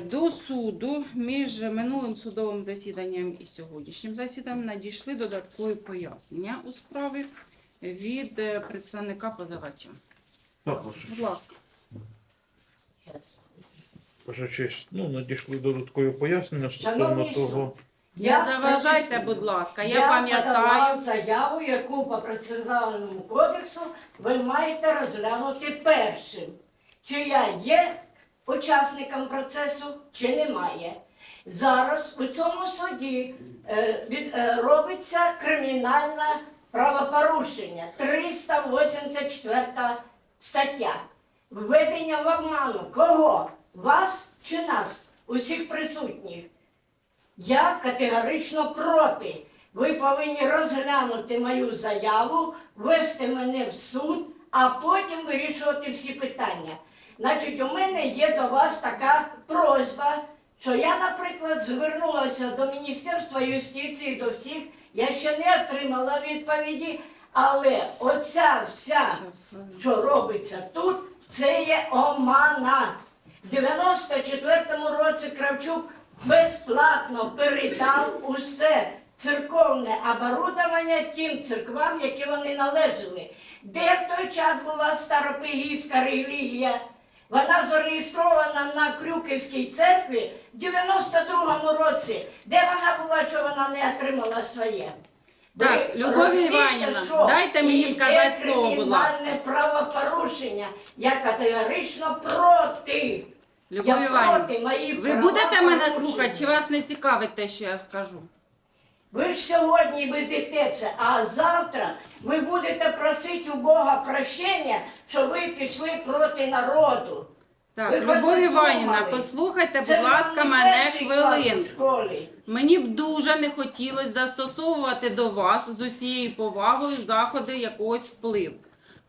До суду між минулим судовим засіданням і сьогоднішнім засіданням надійшли додаткові пояснення у справі від е, представника позивача. Так, ваша Будь ласка. Ваша честь, ну, надійшли додаткові пояснення стосовно Шановний суд, того. Не заважайте, приписую. будь ласка, я, подала пам'ятаю. заяву, яку по процесуальному кодексу ви маєте розглянути першим. Чи я є учасником процесу, чи немає. Зараз у цьому суді е, е, робиться кримінальне правопорушення 384 стаття. Введення в обману кого? Вас чи нас, усіх присутніх? Я категорично проти. Ви повинні розглянути мою заяву, вести мене в суд, а потім вирішувати всі питання. Значить, у мене є до вас така просьба, що я, наприклад, звернулася до Міністерства юстиції, до всіх, я ще не отримала відповіді, але оця вся що робиться тут, це є омана. В 94-му році Кравчук безплатно передав усе церковне оборудовання тим церквам, які вони належали. Де в той час була старопегійська релігія? Вона зареєстрована на Крюківській церкві в 92-му році. Де вона була, що вона не отримала своє? Так, Любов Іванівна, дайте мені сказати слово, будь ласка. кримінальне правопорушення. Я категорично проти. Любов я Іванівна, проти мої ви будете мене слухати, чи вас не цікавить те, що я скажу? Ви ж сьогодні видитеться, а завтра ви будете просити у Бога прощення, що ви пішли проти народу. Так, Любов Іванівна, послухайте, Це будь ласка, не мене перший клас у хвилинку. школі. Мені б дуже не хотілося застосовувати до вас з усією повагою заходи якогось впливу.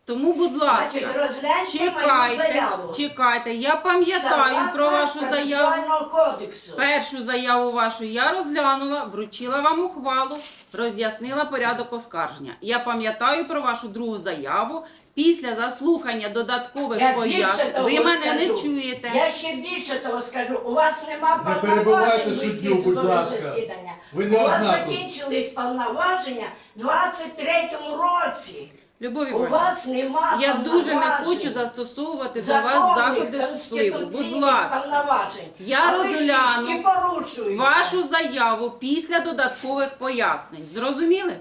Тому, будь ласка, розгляньте мою чекайте, заяву. чекайте. Я пам'ятаю про вашу заяву. процесуального кодексу. Першу заяву вашу я розглянула, вручила вам ухвалу, роз'яснила порядок оскарження. Я пам'ятаю про вашу другу заяву. Після заслухання додаткових Я більше пояснень того ви мене не скажу. чуєте. Я ще більше того скажу, у вас нема Не перебивайте повноважень суддю, вести будь судове ласка. засідання. Ви не у вас одна тут. закінчились повноваження в 23-му році. Любов У Іванівна, вас нема я дуже не повноважень. хочу застосовувати до Законних, вас заходи впливу. Будь конституційних ласка, повноважень. Я А ви ж розгляну і порушуєте. вашу заяву після додаткових пояснень. Зрозуміли?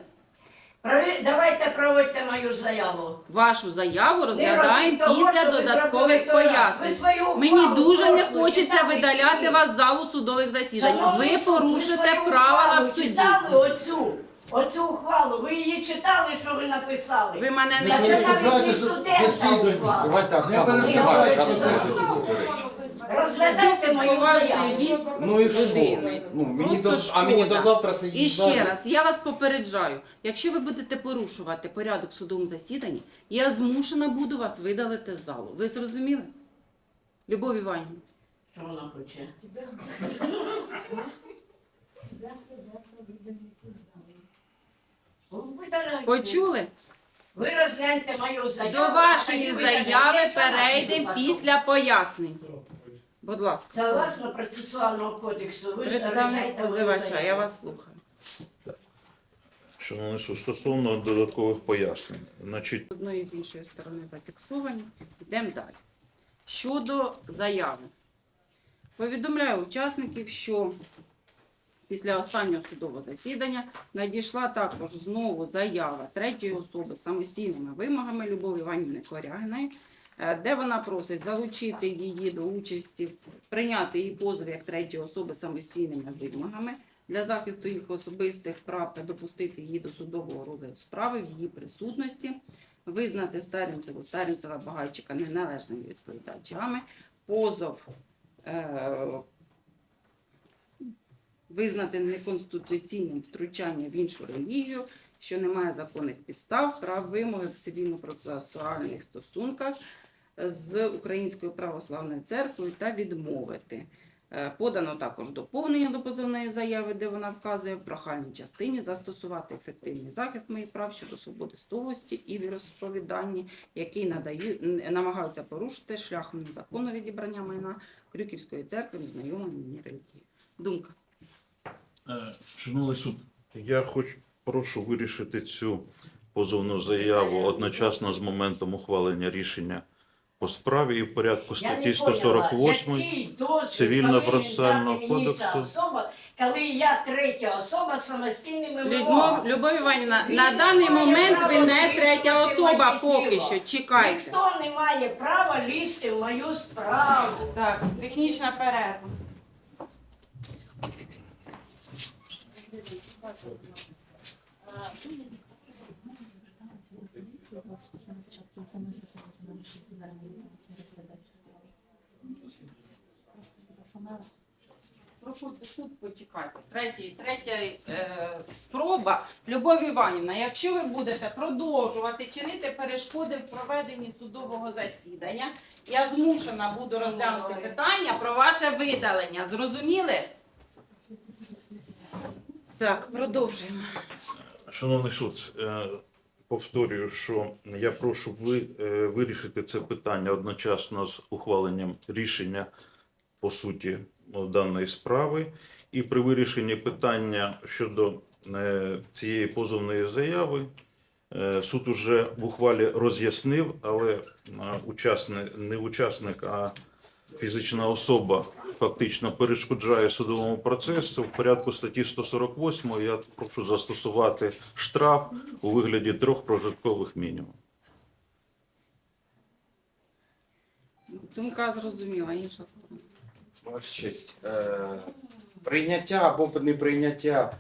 Прові- Давайте проводьте мою заяву. Вашу заяву розглядаємо робіть того, після що ви додаткових той раз. Ви пояснень. свою Мені дуже не хочеться читали видаляти ні? вас з залу судових засідань. Шановний Ви суд, порушите свою правила ухвалу в суді. Читали оцю, оцю ухвалу. Ви її читали, що ви написали? Ви мене Я не це навіть не студента ухвала. Давайте Не охрану переживайте, знімати, це суперечить. Розглядайте мою поважний заяву. вік Ну і що? людини. Ну, мені Просто до, а мені шкода. до завтра сидіти. І ще далі. раз, я вас попереджаю, якщо ви будете порушувати порядок в судовому засіданні, я змушена буду вас видалити з залу. Ви зрозуміли? Любов Іванівна. Що вона хоче? Почули? Ви розгляньте мою заяву. До а вашої заяви сама перейдемо після пояснень. Будь ласка, Согласно процесуального кодексу, ви ж представник розгляньте мою позивача, заяву. я вас слухаю. Шановний суд, стосовно додаткових пояснень. Значить, З одної і з іншої сторони зафіксовані. Йдемо далі. Щодо заяви. Повідомляю учасників, що після останнього судового засідання надійшла також знову заява третьої особи з самостійними вимогами Любові Іванівни Корягиної, е, де вона просить залучити її до участі, прийняти її позов як третьої особи з самостійними вимогами для захисту їх особистих прав та допустити її до судового розгляду справи в її присутності, визнати Старінцеву, Старінцева Багайчика неналежними відповідачами, позов е, визнати неконституційним втручання в іншу релігію, що не має законних підстав, прав вимоги в цивільно-процесуальних стосунках з Українською православною церквою та відмовити. Е, Подано також доповнення до позовної заяви, де вона вказує в прохальній частині застосувати ефективний захист моїх прав щодо свободи совісті і віросповідання, які надаю, намагаються порушити шляхом незаконного відібрання майна Крюківської церкви незнайомої мені релігії. Думка. Е, Шановний суд, я хоч прошу вирішити цю позовну заяву одночасно з моментом ухвалення рішення по справі і в порядку статті 148 Цивільно-процесуального кодексу. особа, коли я третя особа самостійними Людмов, вимогами. Любов Іванівна, Він на даний має момент права ви не вирішувати третя особа моє поки що. Чекайте. Ніхто не має права лізти в мою справу. Так, технічна перерва. Проходьте суд, почекайте. Третій, третя е, спроба. Любов Іванівна, якщо ви будете продовжувати чинити перешкоди в проведенні судового засідання, я змушена буду розглянути питання про ваше видалення. Зрозуміли? Так, продовжуємо. Шановний суд, е, повторюю, що я прошу ви е, вирішити це питання одночасно з ухваленням рішення по суті ну, даної справи. І при вирішенні питання щодо е, цієї позовної заяви суд уже в ухвалі роз'яснив, але учасник, не учасник, а фізична особа фактично перешкоджає судовому процесу. В порядку статті 148 я прошу застосувати штраф у вигляді трьох прожиткових мінімумів. Думка зрозуміла, інша сторона. Ваша честь, е, прийняття або неприйняття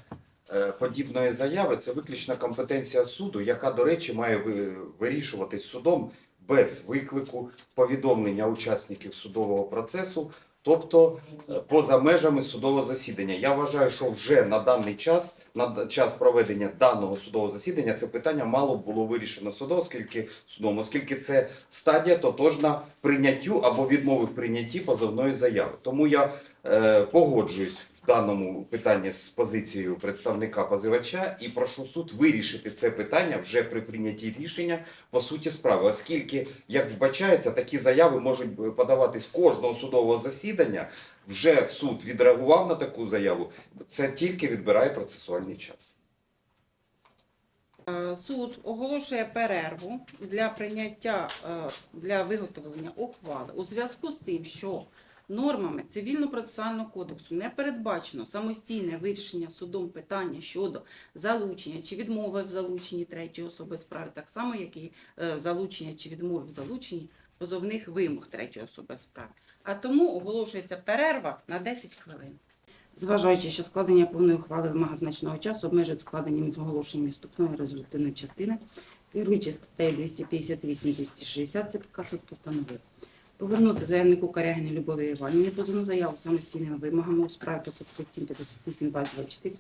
е, подібної заяви це виключна компетенція суду, яка, до речі, має вирішуватись судом без виклику повідомлення учасників судового процесу, тобто е, поза межами судового засідання. Я вважаю, що вже на даний час, на час проведення даного судового засідання, це питання мало було вирішено судом, оскільки судом, оскільки це стадія тотожна прийняттю або відмови прийнятті позовної заяви. Тому я е, погоджуюсь даному питанні з позицією представника позивача і прошу суд вирішити це питання вже при прийнятті рішення по суті справи, оскільки, як вбачається, такі заяви можуть подаватись кожного судового засідання. Вже суд відреагував на таку заяву. Це тільки відбирає процесуальний час. Е, Суд оголошує перерву для прийняття е, для виготовлення ухвали у зв'язку з тим, що нормами цивільно-процесуального кодексу не передбачено самостійне вирішення судом питання щодо залучення чи відмови в залученні третьої особи справи, так само як і е, залучення чи відмови в залученні позовних вимог третьої особи справи. А тому оголошується перерва на 10 хвилин. Зважаючи, що складення повної ухвали вимога значного часу обмежують складенням оголошенням вступної резолютивної частини, керуючи статтею 258-260 ЦПК суд постановив повернути заявнику Карягіні Любові Іванівні позовну заяву самостійними вимогами у справі 537 58 24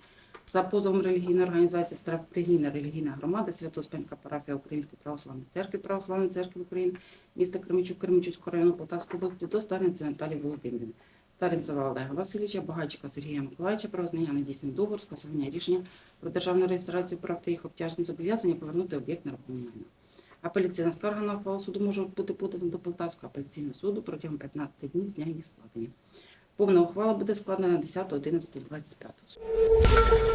за позовом релігійної організації Старопригійна релігійна громада Свято-Успенська парафія Української православної церкви Православної церкви України міста Кременчук Кременчуцького району Полтавської області до Старниці Наталії Володимирівни. Таренцева Олега Васильовича, Багачика Сергія Миколаївича про визнання недійсним договор, скасування рішення про державну реєстрацію прав та їх обтяжень зобов'язання повернути об'єкт нерухомого майна. Апеляційна скарга на ухвалу суду може бути подана до Полтавського апеляційного суду протягом 15 днів з дня її складення. Повна ухвала буде складена 10.11.25.